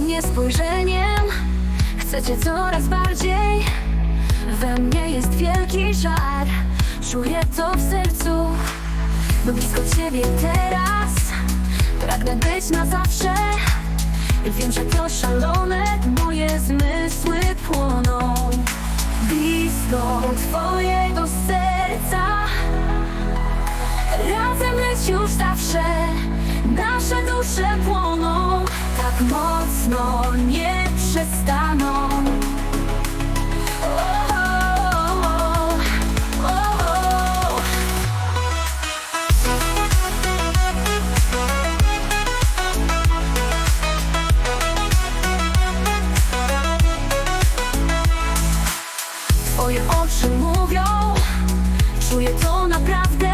mnie spojrzeniem Chcecie coraz bardziej. We mnie jest wielki żar. Czuję to w sercu. By blisko ciebie teraz. Pragnę być na zawsze. Wiem, że to szalone Moje zmysły płoną Blisko twojego serca. Razem być już zawsze. Nasze dusze płoną Mocno nie przestaną O, o, o, o, o. Twoje oczy mówią Czuję to naprawdę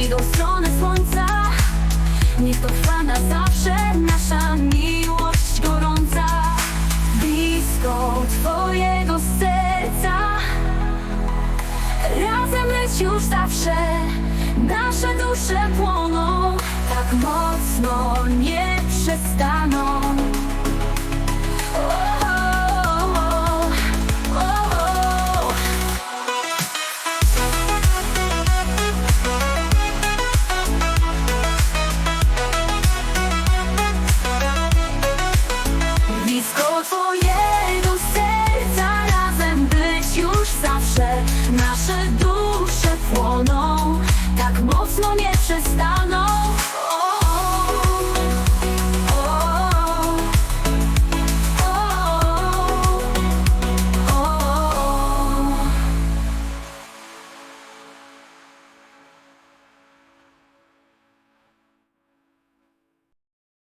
Idą w stronę słońca. Niech to trwa na zawsze Nasza miłość gorąca. Blisko Twojego serca. Razem być już zawsze Nasze dusze płoną. Tak mocno nie przestaną mocno nie